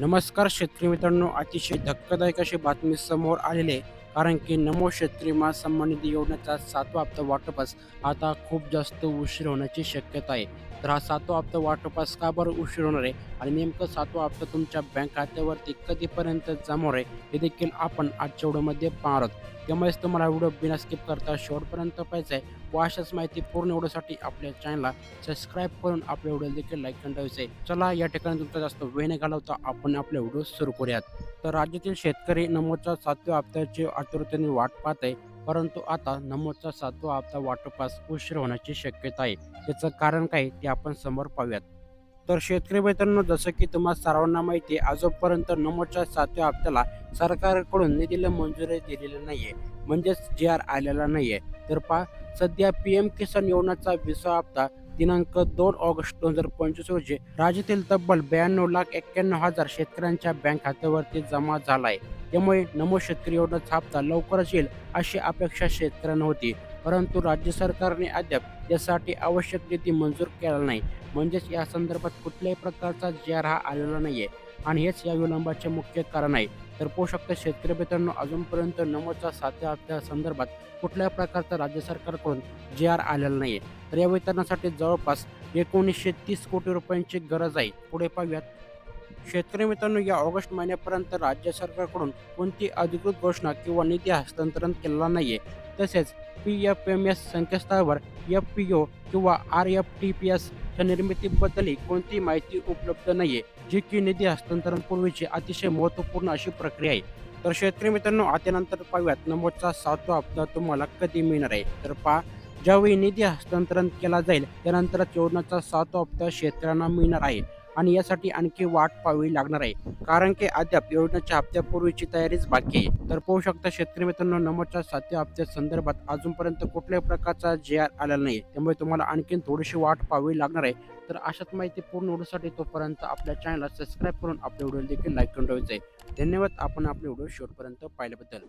नमस्कार शेतकरी मित्रांनो अतिशय धक्कादायक अशी बातमी समोर आलेली आहे. कारण की नमो शेतकरी मा सन्मान निधी योजनेचा सातवा हप्ता वाटपास आता खूप जास्त उशीर होण्याची शक्यता आहे. तर हा सातवा हप्ता वाटपास का बरं उशीर होणार आहे? आणि नेमकं सातवा हप्ता तुमच्या बँक खात्यावरती कधीपर्यंत जमा होणार आहे? हे देखील आपण आजच्या व्हिडिओमध्ये पाहणार आहोत. त्यामुळेच तुम्हाला व्हिडिओ बिना स्किप करता शेवटपर्यंत पाहिजे आहे व अशाच माहिती पूर्ण व्हिडिओसाठी आपल्या चॅनलला सबस्क्राईब करून आपल्या व्हिडिओ देखील लाईक करायचं आहे. चला या ठिकाणी तुमचा जास्त वेळ न घालवता आपण आपले व्हिडिओ सुरू करूयात. तर राज्यातील शेतकरी नमोदच्या सातव्या हप्त्याची आतुरतेने वाट पाहत आहे. परंतु आता नमोदचा सातवा हप्ता वाटपास उशीर होण्याची शक्यता आहे. त्याचं कारण काय ते आपण समोर पाहूयात. तर शेतकरी मित्रांनो जसं की तुम्हाला सर्वांना माहिती आहे आजोपर्यंत नमोदच्या सातव्या हप्त्याला सरकारकडून निधीला मंजुरी दिलेली नाहीये. म्हणजेच जी आर आलेला नाहीये. तर पा सध्या पी एम किसान योजनेचा विसा हप्ता दिनांक दोन ऑगस्ट दोन हजार पंचवीस रोजी राज्यातील तब्बल ब्याण्णव लाख एक्क्याण्णव हजार शेतकऱ्यांच्या बँक खात्यावरती जमा झाला आहे. त्यामुळे नमो शेतकरी योजना हप्ता लवकरच येईल अशी अपेक्षा शेतकऱ्यांना होती. परंतु राज्य सरकारने अद्याप यासाठी आवश्यक निधी मंजूर केला नाही. म्हणजेच या संदर्भात कुठल्याही प्रकारचा जी आर हा आलेला नाहीये. आणि हेच या विलंबाचे मुख्य कारण आहे. तर पोषक शकता शेतकरी मित्रांनो अजूनपर्यंत नमोच्या साध्या हप्त्या संदर्भात कुठल्याही प्रकारचा राज्य सरकारकडून जे आर आलेला नाहीये. तर या वितरणासाठी जवळपास एकोणीसशे तीस कोटी रुपयांची गरज आहे. पुढे पाहूयात. शेतकरी मित्रांनो या ऑगस्ट महिन्यापर्यंत राज्य सरकारकडून कोणती अधिकृत घोषणा किंवा निधी हस्तांतरण केलेला नाहीये. तसेच पी एफ एम एस संकेतस्थळावर एफ पी ओ किंवा आर एफ टी पी एसच्या निर्मितीबद्दलही कोणती माहिती उपलब्ध नाहीये जी की निधी हस्तांतरण पूर्वीची अतिशय महत्त्वपूर्ण अशी प्रक्रिया आहे. तर शेतकरी मित्रांनो आता नंतर पाहूयात. नमोदचा सातवा हप्ता तुम्हाला कधी मिळणार आहे? तर पहा ज्यावेळी निधी हस्तांतरण केला जाईल त्यानंतरच योजनाचा सातवा हप्ता शेतकऱ्यांना मिळणार आहे. आणि यासाठी आणखी वाट पाहावी लागणार आहे. कारण की अद्याप योजनेच्या हप्त्यापूर्वीची तयारीच बाकी आहे. तर पाहू शकता शेतकरी मित्रांनो नमोदच्या सातव्या हप्त्या संदर्भात अजूनपर्यंत कुठल्याही प्रकारचा जे आर आलेला नाही त्यामुळे तुम्हाला आणखीन थोडीशी वाट पाहावी लागणार आहे. तर अशाच माहिती पूर्ण होण्यासाठी तोपर्यंत आपल्या चॅनलला सबस्क्राईब करून आपले व्हिडिओ देखील लाईक करून ठेवायचे आहे. धन्यवाद. आपण आपले व्हिडिओ शेवटपर्यंत पाहिल्याबद्दल.